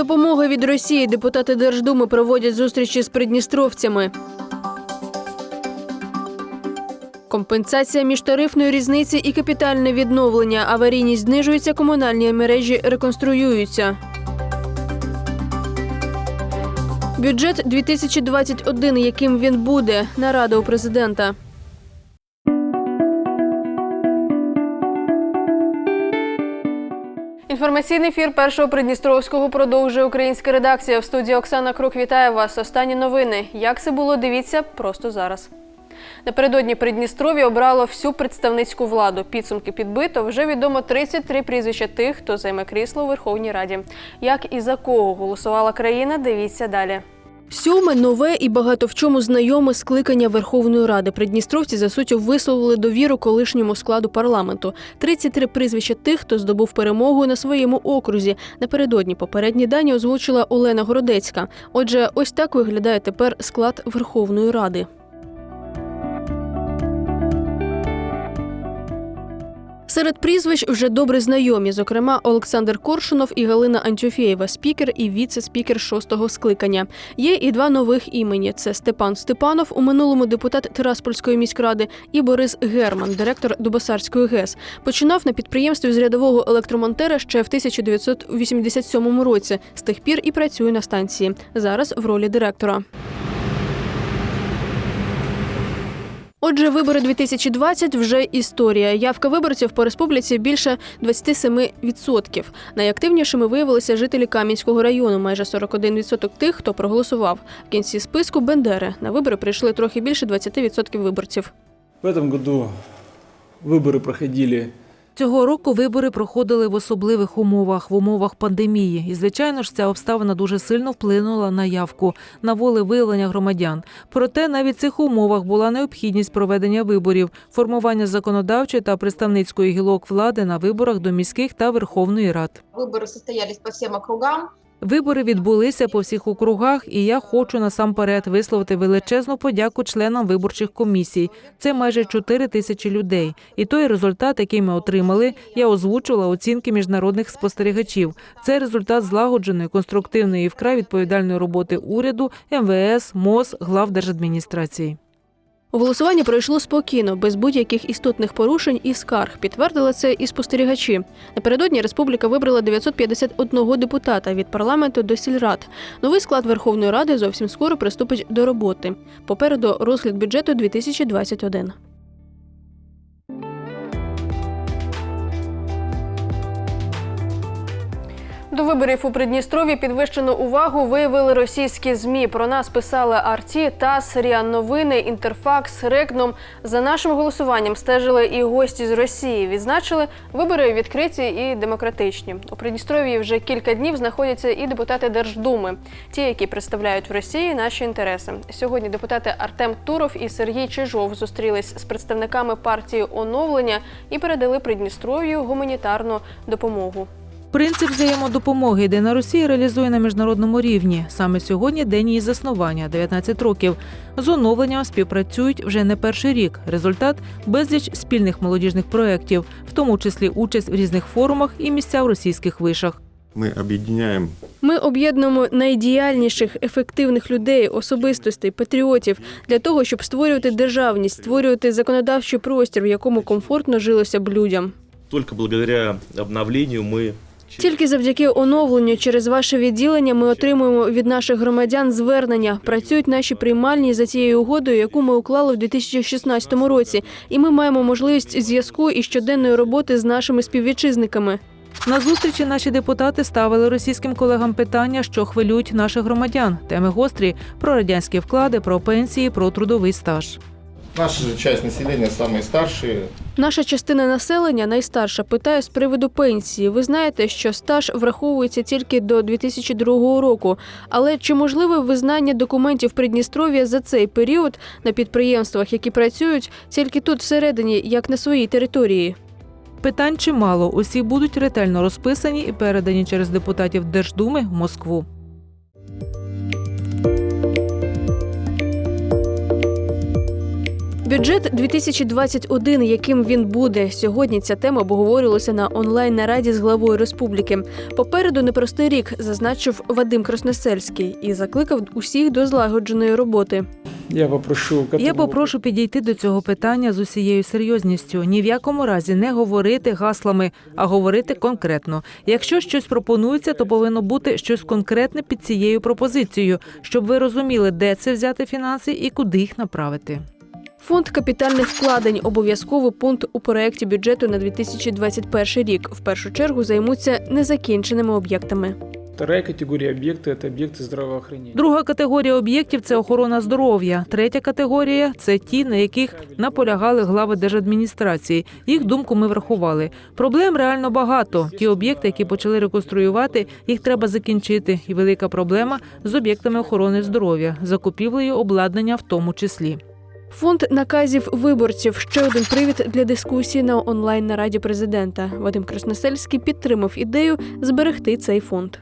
допомоги від Росії депутати Держдуми проводять зустрічі з придністровцями. Компенсація між тарифною різниці і капітальне відновлення. Аварійність знижується, комунальні мережі реконструюються. Бюджет 2021, яким він буде, нарада у президента. Інформаційний ефір першого Придністровського продовжує українська редакція. В студії Оксана Крук вітає вас. Останні новини. Як це було, дивіться просто зараз. Напередодні Придністров'я обрало всю представницьку владу. Підсумки підбито. Вже відомо 33 прізвища тих, хто займе крісло у Верховній Раді. Як і за кого голосувала країна, дивіться далі. Сьоме нове і багато в чому знайоме скликання Верховної Ради. Придністровці за суттю висловили довіру колишньому складу парламенту. 33 прізвища тих, хто здобув перемогу на своєму окрузі. Напередодні попередні дані озвучила Олена Городецька. Отже, ось так виглядає тепер склад Верховної Ради. Серед прізвищ вже добре знайомі, зокрема Олександр Коршунов і Галина Антюфєєва, спікер і віце-спікер шостого скликання. Є і два нових імені: це Степан Степанов, у минулому депутат Тираспольської міськради, і Борис Герман, директор Дубосарської ГЕС. Починав на підприємстві з рядового електромонтера ще в 1987 році. З тих пір і працює на станції. Зараз в ролі директора. Отже, вибори 2020 вже історія. Явка виборців по республіці більше 27%. Найактивнішими виявилися жителі Кам'янського району, майже 41% тих, хто проголосував. В кінці списку Бендери на вибори прийшли трохи більше 20% виборців. В этом году выборы проходили Цього року вибори проходили в особливих умовах, в умовах пандемії. І, звичайно ж, ця обставина дуже сильно вплинула на явку, на волевиявлення громадян. Проте навіть в цих умовах була необхідність проведення виборів, формування законодавчої та представницької гілок влади на виборах до міських та Верховної Рад. Вибори состоялись по всім округам. Вибори відбулися по всіх округах, і я хочу насамперед висловити величезну подяку членам виборчих комісій. Це майже 4 тисячі людей. І той результат, який ми отримали, я озвучувала оцінки міжнародних спостерігачів. Це результат злагодженої, конструктивної і вкрай відповідальної роботи уряду, МВС, МОЗ, глав держадміністрації. Голосування пройшло спокійно, без будь-яких істотних порушень і скарг. Підтвердили це і спостерігачі. Напередодні республіка вибрала 951 депутата від парламенту до сільрад. Новий склад Верховної Ради зовсім скоро приступить до роботи. Попереду розгляд бюджету 2021. До виборів у Придністрові підвищену увагу виявили російські змі. Про нас писали Арті, ТАСС, РІА Новини, Інтерфакс, Рекном. За нашим голосуванням стежили і гості з Росії. Відзначили вибори відкриті і демократичні. У Придністров'ї вже кілька днів знаходяться і депутати Держдуми, ті, які представляють в Росії наші інтереси. Сьогодні депутати Артем Туров і Сергій Чижов зустрілись з представниками партії оновлення і передали Придністров'ю гуманітарну допомогу. Принцип взаємодопомоги єдина Росія реалізує на міжнародному рівні. Саме сьогодні день її заснування 19 років. З оновленням співпрацюють вже не перший рік. Результат безліч спільних молодіжних проєктів, в тому числі участь в різних форумах і місця в російських вишах. Мы объединяем Ми об'єднуємо найдіяльніших, ефективних людей, особистостей, патріотів для того, щоб створювати державність, створювати законодавчий простір, в якому комфортно жилося б людям. Только благодаря обновлению мы Тільки завдяки оновленню через ваше відділення ми отримуємо від наших громадян звернення. Працюють наші приймальні за цією угодою, яку ми уклали в 2016 році, і ми маємо можливість зв'язку і щоденної роботи з нашими співвітчизниками. На зустрічі наші депутати ставили російським колегам питання, що хвилюють наших громадян. Теми гострі про радянські вклади, про пенсії, про трудовий стаж. Наша же часть населения самые старшие. Наша частина населення найстарша питає з приводу пенсії. Ви знаєте, що стаж враховується тільки до 2002 року. Але чи можливе визнання документів Придністров'я за цей період на підприємствах, які працюють тільки тут всередині, як на своїй території? Питань чимало. Усі будуть ретельно розписані і передані через депутатів Держдуми в Москву. Бюджет 2021, яким він буде сьогодні. Ця тема обговорювалася на онлайн нараді з главою республіки. Попереду непростий рік, зазначив Вадим Красносельський і закликав усіх до злагодженої роботи. Я попрошу... Я попрошу підійти до цього питання з усією серйозністю. Ні в якому разі не говорити гаслами, а говорити конкретно. Якщо щось пропонується, то повинно бути щось конкретне під цією пропозицією, щоб ви розуміли, де це взяти фінанси і куди їх направити. Фонд капітальних вкладень обов'язковий пункт у проєкті бюджету на 2021 рік. В першу чергу займуться незакінченими об'єктами. Вторая категория объекты – это объекты здравоохранения. Друга категорія об'єктів це охорона здоров'я. Третя категорія це ті, на яких наполягали глави держадміністрації. Їх думку ми врахували. Проблем реально багато. Ті об'єкти, які почали реконструювати, їх треба закінчити. І велика проблема з об'єктами охорони здоров'я, закупівлею обладнання в тому числі. Фонд наказів виборців ще один привід для дискусії на онлайн нараді президента. Вадим Красносельський підтримав ідею зберегти цей фонд.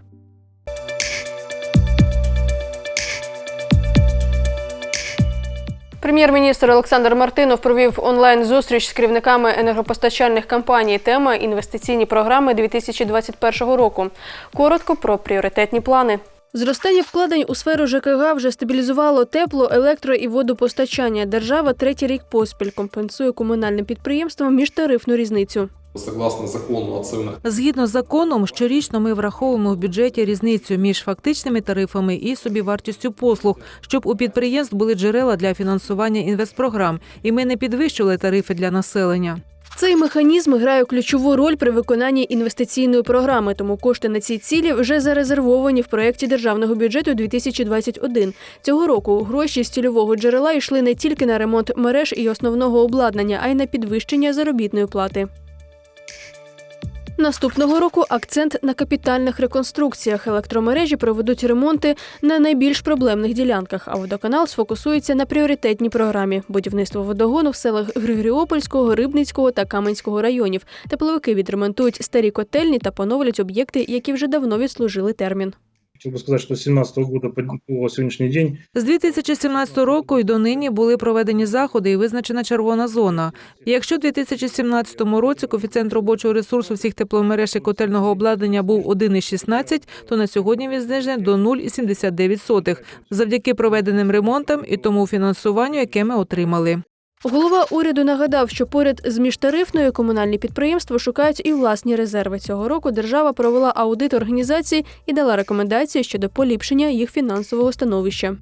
Прем'єр-міністр Олександр Мартинов провів онлайн зустріч з керівниками енергопостачальних компаній. Тема інвестиційні програми 2021 року. Коротко про пріоритетні плани. Зростання вкладень у сферу ЖКГ вже стабілізувало тепло, електро і водопостачання. Держава третій рік поспіль компенсує комунальним підприємствам міжтарифну різницю. Согласно закону Згідно з законом, щорічно ми враховуємо в бюджеті різницю між фактичними тарифами і собівартістю послуг, щоб у підприємств були джерела для фінансування інвестпрограм, і ми не підвищували тарифи для населення. Цей механізм грає ключову роль при виконанні інвестиційної програми, тому кошти на ці цілі вже зарезервовані в проєкті державного бюджету 2021. Цього року гроші з цільового джерела йшли не тільки на ремонт мереж і основного обладнання, а й на підвищення заробітної плати. Наступного року акцент на капітальних реконструкціях. Електромережі проведуть ремонти на найбільш проблемних ділянках, а водоканал сфокусується на пріоритетній програмі будівництво водогону в селах Григоріопольського, Рибницького та Каменського районів. Тепловики відремонтують старі котельні та поновлять об'єкти, які вже давно відслужили термін. Хотел бы сказать, что с 2017 года по, сегодняшний день З 2017 року й донині були проведені заходи і визначена червона зона. І Якщо в 2017 році коефіцієнт робочого ресурсу всіх тепломереж і котельного обладнання був 1,16, то на сьогодні він знижений до 0,79 завдяки проведеним ремонтам і тому фінансуванню, яке ми отримали. Голова уряду нагадав, що поряд з міжтарифною комунальні підприємства шукають і власні резерви. Цього року держава провела аудит організації і дала рекомендації щодо поліпшення їх фінансового становища.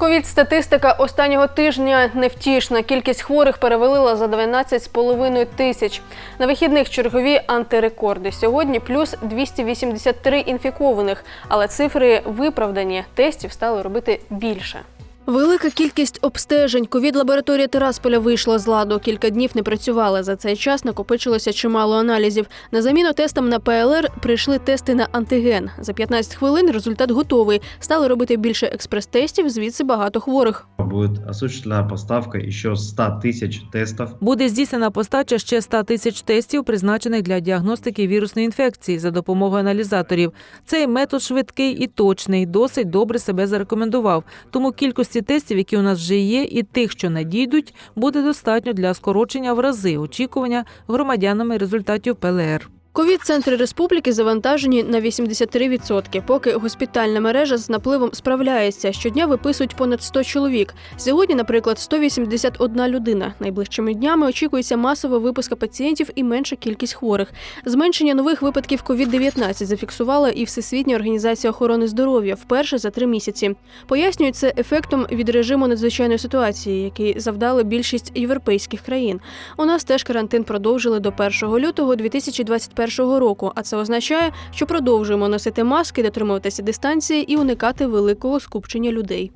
Ковід-статистика останнього тижня невтішна. Кількість хворих перевалила за 12,5 тисяч. На вихідних чергові антирекорди. Сьогодні плюс 283 інфікованих, але цифри виправдані. Тестів стали робити більше. Велика кількість обстежень. Ковід-лабораторія Терасполя вийшла з ладу. Кілька днів не працювали. За цей час накопичилося чимало аналізів. На заміну тестам на ПЛР прийшли тести на антиген. За 15 хвилин результат готовий. Стали робити більше експрес-тестів, звідси багато хворих. Будет осуществлена поставка еще 100 тысяч тестов Буде здійснена постача ще 100 тисяч тестів, призначених для діагностики вірусної інфекції за допомогою аналізаторів. Цей метод швидкий і точний, досить добре себе зарекомендував. Тому кількості тестів, які у нас вже є, і тих, що надійдуть, буде достатньо для скорочення в рази очікування громадянами результатів ПЛР. Ковід-центри республіки завантажені на 83%, поки госпітальна мережа з напливом справляється. Щодня виписують понад 100 чоловік. Сьогодні, наприклад, 181 людина. Найближчими днями очікується масова випуска пацієнтів і менша кількість хворих. Зменшення нових випадків ковід-19 зафіксувала і Всесвітня організація охорони здоров'я вперше за три місяці. Пояснюють це ефектом від режиму надзвичайної ситуації, який завдали більшість європейських країн. У нас теж карантин продовжили до 1 лютого 2021 року, а це означає, що продовжуємо носити маски, дотримуватися дистанції і уникати великого скупчення людей.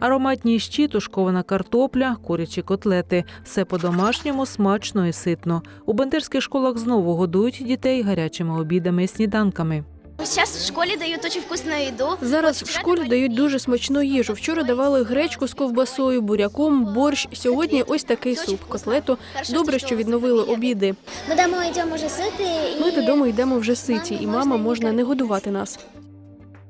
Ароматні щі, тушкована картопля, курячі котлети. Все по-домашньому смачно і ситно. У бендерських школах знову годують дітей гарячими обідами і сніданками. Сейчас в школе дают очень вкусную еду. Зараз в школі дають дуже смачну їжу. Вчора давали гречку з ковбасою, буряком, борщ. Сьогодні ось такий суп, котлету. Добре, що відновили обіди. Мы домой идем уже сытые. Ми додому йдемо вже ситі, і мама можна не годувати нас.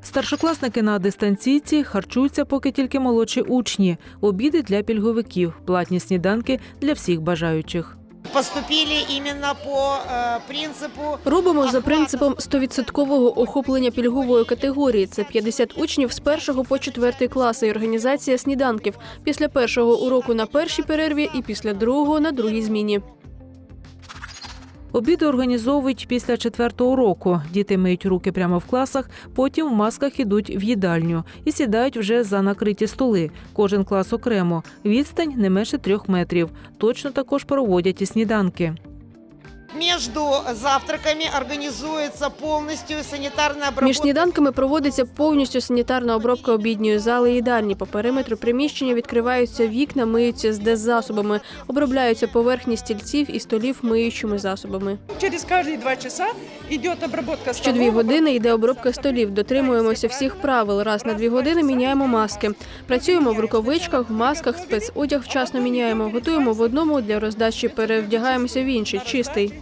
Старшокласники на дистанційці харчуються поки тільки молодші учні. Обіди для пільговиків, платні сніданки для всіх бажаючих. Поступили іменно по э, принципу Робимо за принципом 100% охоплення пільгової категорії. Це 50 учнів з першого по четвертий класи і організація сніданків після першого уроку на першій перерві і після другого на другій зміні. Обіди організовують після четвертого року. Діти миють руки прямо в класах, потім в масках ідуть в їдальню і сідають вже за накриті столи. Кожен клас окремо. Відстань не менше трьох метрів. Точно також проводять і сніданки. Между завтраками організується повністю санітарна обробка. Між сніданками проводиться повністю санітарна обробка обідньої зали і їдальні. По периметру приміщення відкриваються вікна, миються з деззасобами, обробляються поверхні стільців і столів миючими засобами. Через кожні два часа идет обработка Що дві години йде обробка столів. Дотримуємося всіх правил. Раз на дві години міняємо маски. Працюємо в рукавичках, в масках, спецодяг вчасно міняємо. Готуємо в одному для роздачі, перевдягаємося в інший, чистий.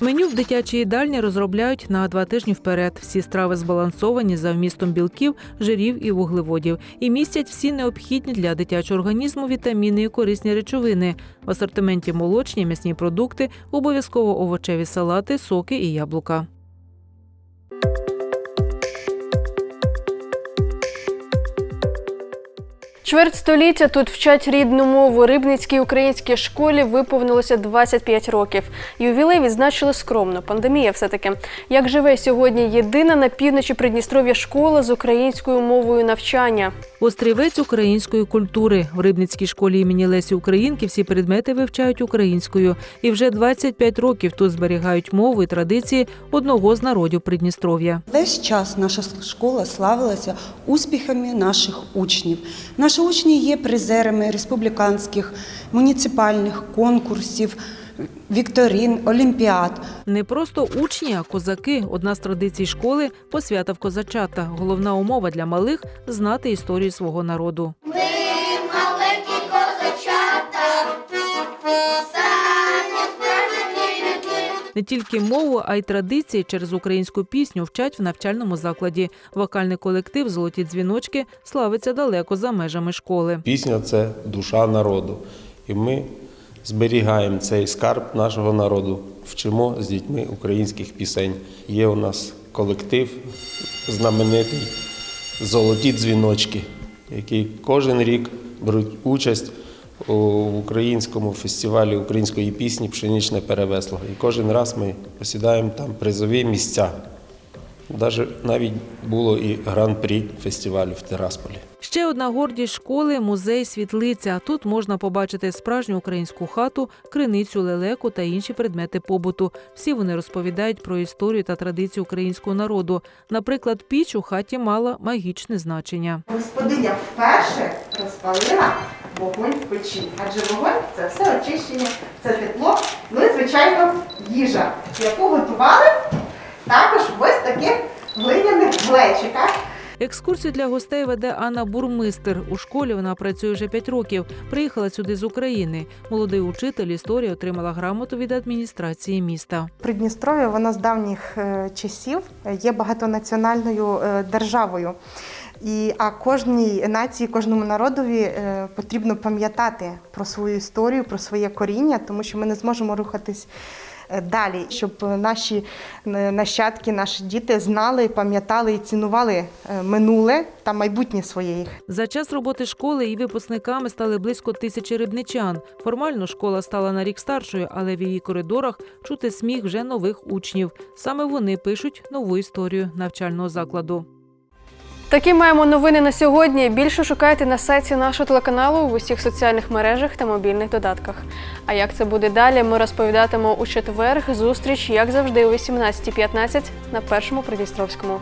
Меню в дитячій їдальні розробляють на два тижні вперед. Всі страви збалансовані за вмістом білків, жирів і вуглеводів і містять всі необхідні для дитячого організму вітаміни і корисні речовини. В асортименті молочні, м'ясні продукти, обов'язково овочеві салати, соки і яблука. Чверть століття тут вчать рідну мову. Рибницькій українській школі виповнилося 25 років. Ювілей відзначили скромно. Пандемія все таки. Як живе сьогодні єдина на півночі Придністров'я школа з українською мовою навчання? Острівець української культури в Рибницькій школі імені Лесі Українки всі предмети вивчають українською, і вже 25 років тут зберігають мову і традиції одного з народів Придністров'я. Весь час наша школа славилася успіхами наших учнів. Наші учні є призерами республіканських муніципальних конкурсів, вікторин, олімпіад. Не просто учні, а козаки. Одна з традицій школи посвята в козачата. Головна умова для малих знати історію свого народу. Не тільки мову, а й традиції через українську пісню вчать в навчальному закладі. Вокальний колектив Золоті дзвіночки славиться далеко за межами школи. Пісня це душа народу. І ми зберігаємо цей скарб нашого народу, вчимо з дітьми українських пісень. Є у нас колектив знаменитий Золоті дзвіночки, які кожен рік беруть участь у українському фестивалі української пісні Пшеничне перевесло. І кожен раз ми посідаємо там призові місця. Даже навіть було і гран-прі фестивалю в Тирасполі. Ще одна гордість школи музей світлиця. Тут можна побачити справжню українську хату, криницю, лелеку та інші предмети побуту. Всі вони розповідають про історію та традицію українського народу. Наприклад, піч у хаті мала магічне значення. Господиня вперше розпалила вогонь в печі, адже вогонь це все очищення, це тепло, ну і звичайно їжа, яку готували також в ось таких глиняних глечиках. Екскурсію для гостей веде Анна Бурмистер. У школі вона працює вже 5 років. Приїхала сюди з України. Молодий учитель історії отримала грамоту від адміністрації міста. Придністров'я воно з давніх е, часів є багатонаціональною е, державою. І, а кожній нації, кожному народові е, потрібно пам'ятати про свою історію, про своє коріння, тому що ми не зможемо рухатись е, далі, щоб наші е, нащадки, наші діти знали, пам'ятали і цінували минуле та майбутнє своє. За час роботи школи її випускниками стали близько тисячі рибничан. Формально школа стала на рік старшою, але в її коридорах чути сміх вже нових учнів. Саме вони пишуть нову історію навчального закладу. Такі маємо новини на сьогодні. Більше шукайте на сайті нашого телеканалу в усіх соціальних мережах та мобільних додатках. А як це буде далі, ми розповідатимемо у четвер. Зустріч, як завжди, о 18.15 на першому Придністровському.